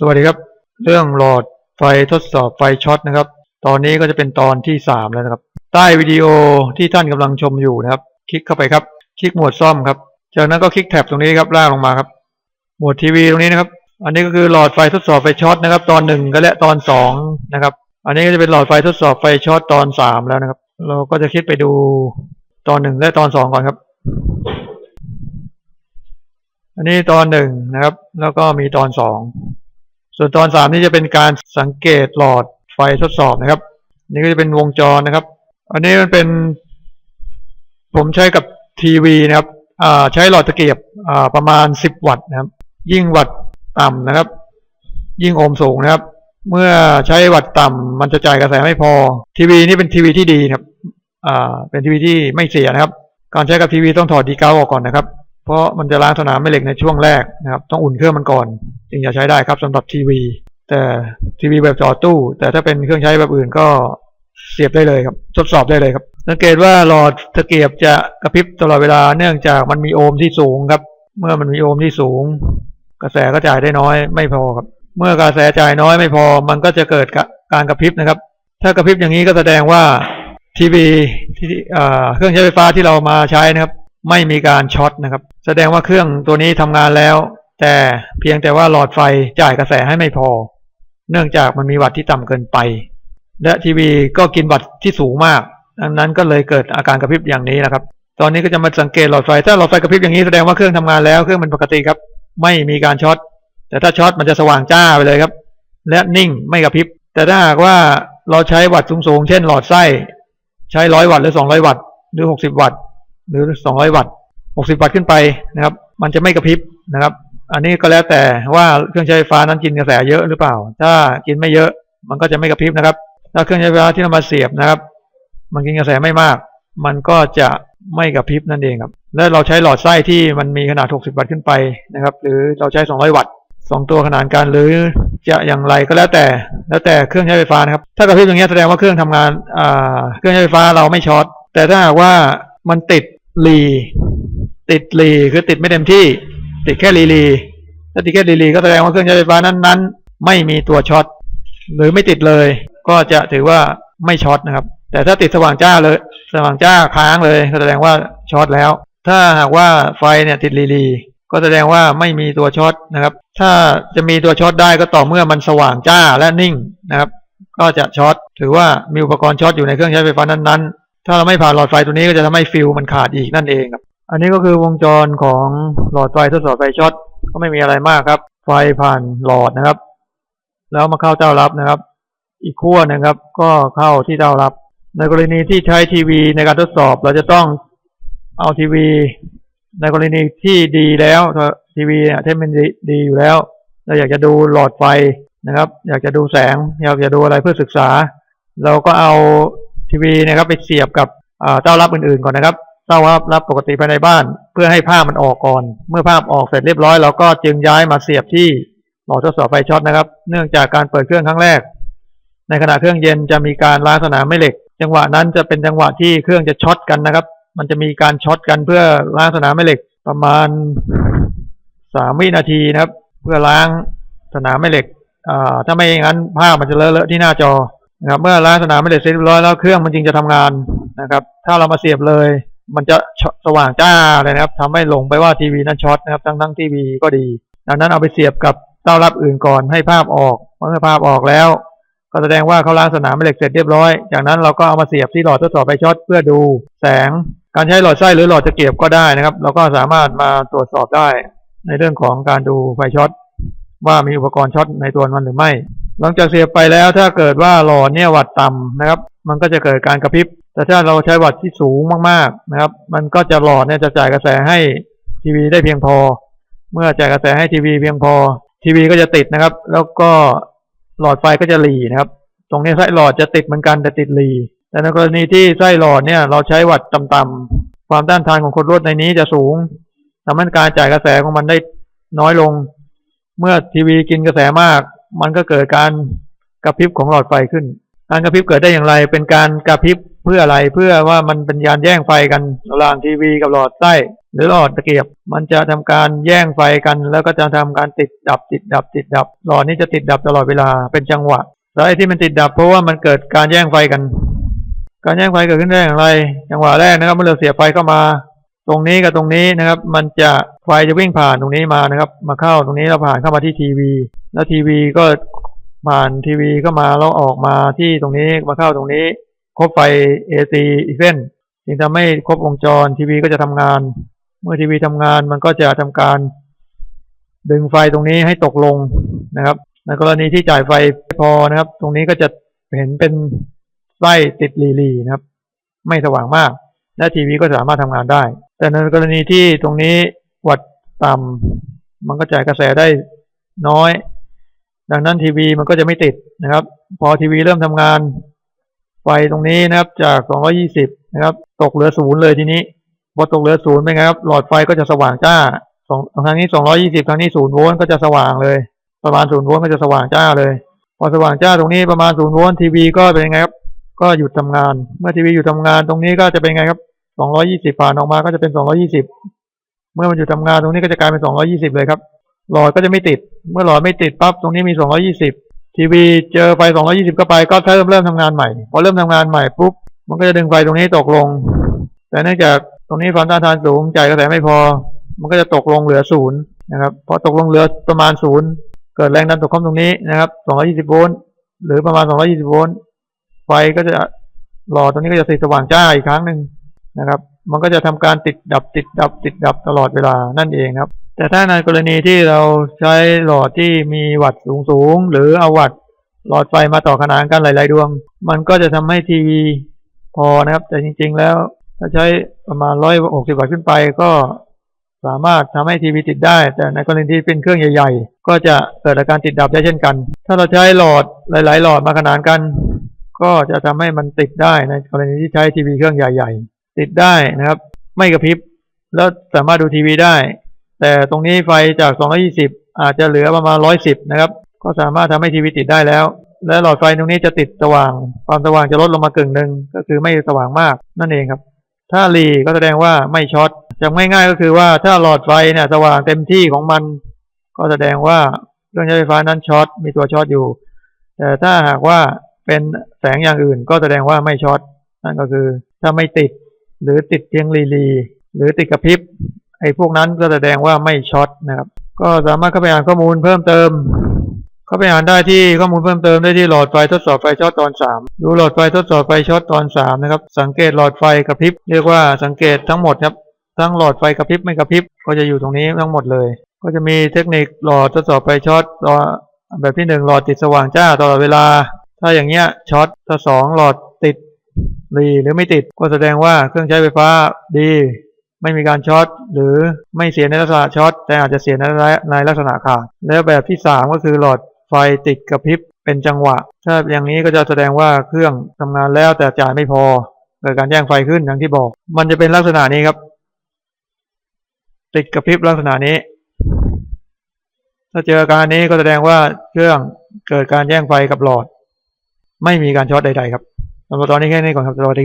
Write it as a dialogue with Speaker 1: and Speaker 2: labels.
Speaker 1: สวัสดีครับ เรื่องหลอดไฟทดสอบไฟช็อตนะครับ ตอนนี้ก็จะเป็นตอนที่สามแล้วนะครับ ใต้วิดีโอที่ท่านกำลังชมอยู่นะครับ คลิกเข้าไปครับ คลิกหมวดซ่อมครับ จากนั้นก็คลิกแท็บตรงนี้ครับล่างลงมาครับ หมวดทีวีตรงนี้นะครับ อันนี้ก็คือหลอดไฟทดสอบไฟช็อตนะครับ ตอนหนึ่งก็และตอนสองนะครับ อันนี้ก็จะเป็นหลอดไฟทดสอบไฟช็อตตอนสามแล้วนะครับ เราก็จะคลิกไปดูตอนหนึ่งและตอนสองก่อนครับอันนี้ตอนหนึ่งนะครับ แล้วก็มีตอนสอง ส่วนตอนสามนี่จะเป็นการสังเกตหลอดไฟทดสอบนะครับ นี่ก็จะเป็นวงจรนะครับ อันนี้มันเป็นผมใช้กับทีวีนะครับใช้หลอดตะเกียบประมาณสิบวัตต์นะครับ ยิ่งวัตต์ต่ำนะครับ ยิ่งโอห์มสูงนะครับ เมื่อใช้วัตต์ต่ำมันจะจ่ายกระแสไม่พอ ทีวีนี่เป็นทีวีที่ดีนะครับเป็นทีวีที่ไม่เสียนะครับ การใช้กับทีวีต้องถอดดีเก้าออกก่อนนะครับ เพราะมันจะล้างสนามแม่เหล็กในช่วงแรกนะครับ ต้องอุ่นเครื่องมันก่อนจึงจะใช้ได้ครับสำหรับทีวี แต่ทีวีแบบจอตู้ แต่ถ้าเป็นเครื่องใช้แบบอื่นก็เสียบได้เลยครับทดสอบได้เลยครับ สังเกตว่าหลอดตะเกียบจะกระพริบตลอดเวลาเนื่องจากมันมีโอห์มที่สูงครับ เมื่อมันมีโอห์มที่สูง กระแสก็จ่ายได้น้อยไม่พอครับ เมื่อกระแสจ่ายน้อยไม่พอ มันก็จะเกิดการกระพริบนะครับ ถ้ากระพริบอย่างนี้ก็แสดงว่าทีวีที่เครื่องใช้ไฟฟ้าที่เรามาใช้นะครับ ไม่มีการช็อตนะครับ แสดงว่าเครื่องตัวนี้ทำงานแล้ว แต่เพียงแต่ว่าหลอดไฟจ่ายกระแสให้ไม่พอ เนื่องจากมันมีวัตต์ที่ต่ำเกินไป และทีวีก็กินวัตต์ที่สูงมากดังนั้นก็เลยเกิดอาการกระพริบอย่างนี้นะครับ ตอนนี้ก็จะมาสังเกตหลอดไฟ ถ้าหลอดไฟกระพริบอย่างนี้แสดงว่าเครื่องทำงานแล้วเครื่องมันปกติครับ ไม่มีการช็อต แต่ถ้าช็อตมันจะสว่างจ้าไปเลยครับ และนิ่งไม่กระพริบ แต่ถ้าหากว่าเราใช้วัตต์สูงๆ เช่นหลอดไส้ ใช้ร้อยวัตต์หรือสองร้อยวัตต์หรือหกสิบวัตต์ หรือสองร้อยวัตต์หกสิบวัตต์ขึ้นไปนะครับ มันจะไม่กระพริบนะครับ อันนี้ก็แล้วแต่ว่าเครื่องใช้ไฟฟ้านั้นกินกระแสเยอะหรือเปล่า ถ้ากินไม่เยอะมันก็จะไม่กระพริบนะครับ ถ้าเครื่องใช้ไฟฟ้าที่เรามาเสียบนะครับ มันกินกระแสไม่มาก มันก็จะไม่กระพริบนั่นเองครับ และเราใช้หลอดไส้ที่มันมีขนาด 60 วัตต์ขึ้นไปนะครับ หรือเราใช้ 200 วัตต์สองตัวขนานกันหรือจะอย่างไรก็แล้วแต่ แล้วแต่เครื่องใช้ไฟฟ้านะครับ ถ้ากระพริบอย่างนี้แสดงว่าเครื่องทำงานเครื่องใช้ไฟฟ้าเราไม่ช็อตแต่ถ้าหากว่ามันติด รีติดรีคือติดไม่เต็มที่ ติดแค่รีรีถ้าติดแค่รีรีก็แสดงว่าเครื่องใช้ไฟฟ้านั้นๆ ไม่มีตัวช็อตหรือไม่ติดเลย ก็จะถือว่าไม่ช็อตนะครับ แต่ถ้าติดสว่างจ้าเลย สว่างจ้าค้างเลยก็แสดงว่าช็อตแล้ว ถ้าหากว่าไฟเนี่ยติดรีรีก็แสดงว่าไม่มีตัวช็อตนะครับ ถ้าจะมีตัวช็อตได้ก็ต่อเมื่อมันสว่างจ้าและนิ่งนะครับ ก็จะช็อตถือว่ามีอุปกรณ์ช็อตอยู่ในเครื่องใช้ไฟฟ้านั้นๆ ถ้าเราไม่ผ่านหลอดไฟตัวนี้ก็จะทำให้ฟิลมันขาดอีกนั่นเองครับ อันนี้ก็คือวงจรของหลอดไฟทดสอบไฟช็อตก็ไม่มีอะไรมากครับ ไฟผ่านหลอดนะครับ แล้วมาเข้าเจ้ารับนะครับ อีกขั้วนะครับ ก็เข้าที่เจ้ารับ ในกรณีที่ใช้ทีวีในการทดสอบเราจะต้องเอาทีวีในกรณีที่ดีแล้วทีวีเนี่ยถ้ามันดีอยู่แล้ว เราอยากจะดูหลอดไฟนะครับ อยากจะดูแสง อยากจะดูอะไรเพื่อศึกษา เราก็เอา ทีวีนะครับไปเสียบกับเต้ารับอื่นๆก่อนนะครับเต้ารับรับปกติภายในบ้าน เพื่อให้ภาพมันออกก่อน เมื่อภาพออกเสร็จเรียบร้อยเราก็จึงย้ายมาเสียบที่หลอดทดสอบไฟช็อตนะครับ เนื่องจากการเปิดเครื่องครั้งแรก ในขณะเครื่องเย็นจะมีการล้างสนามแม่เหล็ก จังหวะนั้นจะเป็นจังหวะที่เครื่องจะช็อตกันนะครับ มันจะมีการช็อตกันเพื่อล้างสนามแม่เหล็กประมาณสามวินาทีนะครับ เพื่อล้างสนามแม่เหล็กถ้าไม่อย่างนั้นภาพมันจะเลอะๆที่หน้าจอ นะครับ เมื่อล้างสนามแม่เหล็กเสร็จเรียบร้อยแล้วเครื่องมันจึงจะทำงานนะครับ ถ้าเรามาเสียบเลย มันจะสว่างจ้าเลยนะครับทำให้หลงไปว่าทีวีนั้นช็อตนะครับทั้งทั้งทีวีก็ดี ดังนั้นเอาไปเสียบกับเต้ารับอื่นก่อนให้ภาพออกเมื่อภาพออกแล้ว ก็แสดงว่าเขาล้างสนามแม่เหล็กเสร็จเรียบร้อย จากนั้นเราก็เอามาเสียบที่หลอดทดสอบไฟช็อตเพื่อดูแสงการใช้หลอดไส้หรือหลอดตะเกียบก็ได้นะครับ เราก็สามารถมาตรวจสอบได้ในเรื่องของการดูไฟช็อตว่ามีอุปกรณ์ช็อตในตัวมันหรือไม่ หลังจากเสียบไปแล้วถ้าเกิดว่าหลอดเนี่ยวัดต่ำนะครับ มันก็จะเกิดการกระพริบ แต่ถ้าเราใช้วัดที่สูงมากๆนะครับ มันก็จะหลอดเนี่ยจะจ่ายกระแสให้ทีวีได้เพียงพอ เมื่อจ่ายกระแสให้ทีวีเพียงพอ ทีวีก็จะติดนะครับ แล้วก็หลอดไฟก็จะหลีนะครับ ตรงนี้ไส้หลอดจะติดเหมือนกันแต่ติดหลีแต่ในกรณีที่ไส้หลอดเนี่ยเราใช้วัดต่ำๆความต้านทานของคนรวดในนี้จะสูงทำให้การจ่ายกระแสของมันได้น้อยลง เมื่อทีวีกินกระแสมาก มันก็เกิดการกระพริบของหลอดไฟขึ้น การกระพริบเกิดได้อย่างไร เป็นการกระพริบเพื่ออะไรเพื่อว่ามันเป็นยานแย่งไฟกันระหว่างทีวีกับหลอดไส้หรือหลอดตะเกียบ มันจะทำการแย่งไฟกัน แล้วก็จะทำการติดดับติดดับ ติดดับ หลอดนี้จะติดดับตลอดเวลาเป็นจังหวะแล้วไอ้ที่มันติดดับเพราะว่ามันเกิดการแย่งไฟกัน การแย่งไฟเกิดขึ้นได้อย่างไร จังหวะแรกนะครับเมื่อเราเสียบไฟเข้ามา ตรงนี้กับตรงนี้นะครับ มันจะไฟจะวิ่งผ่านตรงนี้มานะครับ มาเข้าตรงนี้แล้วผ่านเข้ามาที่ทีวี แล้วทีวีก็ผ่านทีวีเข้ามาแล้วออกมาที่ตรงนี้มาเข้าตรงนี้ ครบไฟ AC อีกเส้นจึงทำให้ครบวงจรทีวีก็จะทำงาน เมื่อทีวีทำงานมันก็จะทำการ ดึงไฟตรงนี้ให้ตกลงนะครับในกรณีที่จ่ายไฟไม่พอนะครับ ตรงนี้ก็จะเห็นเป็นไส้ติดรีๆนะครับ ไม่สว่างมาก และทีวีก็สามารถทำงานได้ แต่ในกรณีที่ตรงนี้วัดต่ำมันก็จ่ายกระแสได้น้อย ดังนั้นทีวีมันก็จะไม่ติดนะครับ พอทีวีเริ่มทำงาน ไฟตรงนี้นะครับจาก 220 นะครับ ตกเหลือศูนย์เลยทีนี้พอตกเหลือศูนย์เป็นไงครับ หลอดไฟก็จะสว่างจ้าสองทางนี้ 220ทางนี้ศูนย์โวลต์ก็จะสว่างเลย ประมาณศูนย์โวลต์ก็จะสว่างจ้าเลย พอสว่างจ้าตรงนี้ประมาณศูนย์โวลต์ทีวีก็เป็นไงครับก็หยุดทำงาน เมื่อทีวีหยุดทำงานตรงนี้ก็จะเป็นไงครับ 220ผ่านออกมาก็จะเป็น220เมื่อมันหยุดทำงานตรงนี้ก็จะกลายเป็น220เลยครับ หลอดก็จะไม่ติด เมื่อหลอดไม่ติดปั๊บตรงนี้มี220ทีวีเจอไฟ220เข้าไปก็เริ่มเริ่มทำงานใหม่ พอเริ่มทำงานใหม่ปุ๊บมันก็จะดึงไฟตรงนี้ตกลง แต่เนื่องจากตรงนี้ความต้านทานสูงจ่ายกระแสไม่พอ มันก็จะตกลงเหลือศูนย์นะครับพอตกลงเหลือประมาณศูนย์เกิดแรงดันตกค้อมตรงนี้นะครับ220โวลต์หรือประมาณ220โวลต์ไฟก็จะหลอดตรงนี้ก็จะติดสว่างจ้าอีกครั้งหนึ่ง นะครับ มันก็จะทำการติดดับติดดับ ติดดับตลอดเวลานั่นเองครับ แต่ถ้าในกรณีที่เราใช้หลอดที่มีวัตต์สูงๆ หรือเอาวัตต์หลอดไฟมาต่อขนานกันหลายๆดวง มันก็จะทำให้ทีวีพอนะครับ แต่จริง ๆ แล้วถ้าใช้ประมาณ160วัตต์ขึ้นไปก็สามารถทำให้ทีวีติดได้ แต่ในกรณีที่เป็นเครื่องใหญ่ ๆ ก็จะเกิดอาการติดดับได้เช่นกัน ถ้าเราใช้หลอดหลาย ๆ หลอดมาขนานกัน ก็จะทำให้มันติดได้ในกรณีที่ใช้ทีวีเครื่องใหญ่ ๆ ติดได้นะครับ ไม่กระพริบ แล้วสามารถดูทีวีได้ แต่ตรงนี้ไฟจาก 220 อาจจะเหลือประมาณ 110 นะครับ ก็สามารถทำให้ทีวีติดได้แล้ว และหลอดไฟตรงนี้จะติดสว่าง ความสว่างจะลดลงมากึ่งหนึ่งก็คือไม่สว่างมากนั่นเองครับ ถ้ารีก็แสดงว่าไม่ช็อตจำง่ายๆก็คือว่าถ้าหลอดไฟเนี่ยสว่างเต็มที่ของมัน ก็แสดงว่าเครื่องใช้ไฟฟ้านั้นช็อตมีตัวช็อตอยู่ แต่ถ้าหากว่าเป็นแสงอย่างอื่นก็แสดงว่าไม่ช็อตนั่นก็คือถ้าไม่ติด หรือติดเพียงรีลีหรือติดกระพริบไอ้พวกนั้นก็แสดงว่าไม่ช็อตนะครับ ก็สามารถเข้าไปอ่านข้อมูลเพิ่มเติม เข้าไปอ่านได้ที่ข้อมูลเพิ่มเติมได้ที่หลอดไฟทดสอบไฟช็อตตอน 3 ดูหลอดไฟทดสอบไฟช็อตตอน3นะครับสังเกตหลอดไฟกระพริบเรียกว่าสังเกตทั้งหมดครับทั้งหลอดไฟกระพริบไม่กระพริบก็จะอยู่ตรงนี้ทั้งหมดเลย ก็จะมีเทคนิคหลอดทดสอบไฟช็อตหลอดแบบที่หนึ่งหลอดติดสว่างจ้าตลอดเวลา ถ้าอย่างเงี้ยช็อตถ้าสองหลอดติด รีหรือไม่ติด ก็แสดงว่าเครื่องใช้ไฟฟ้าดี ไม่มีการช็อตหรือไม่เสียในลักษณะช็อตแต่อาจจะเสียในในลักษณะขาดแล้วแบบที่สามก็คือหลอดไฟติดกระพริบเป็นจังหวะ ถ้าอย่างนี้ก็จะแสดงว่าเครื่องทำงานแล้วแต่จ่ายไม่พอเกิดการแย่งไฟขึ้นอย่างที่บอก มันจะเป็นลักษณะนี้ครับ ติดกระพริบลักษณะนี้ ถ้าเจออาการนี้ก็แสดงว่าเครื่องเกิดการแย่งไฟกับหลอด ไม่มีการช็อตใดๆครับ สำหรับตอนนี้แค่นี้ก่อนครับสวัสดีครับ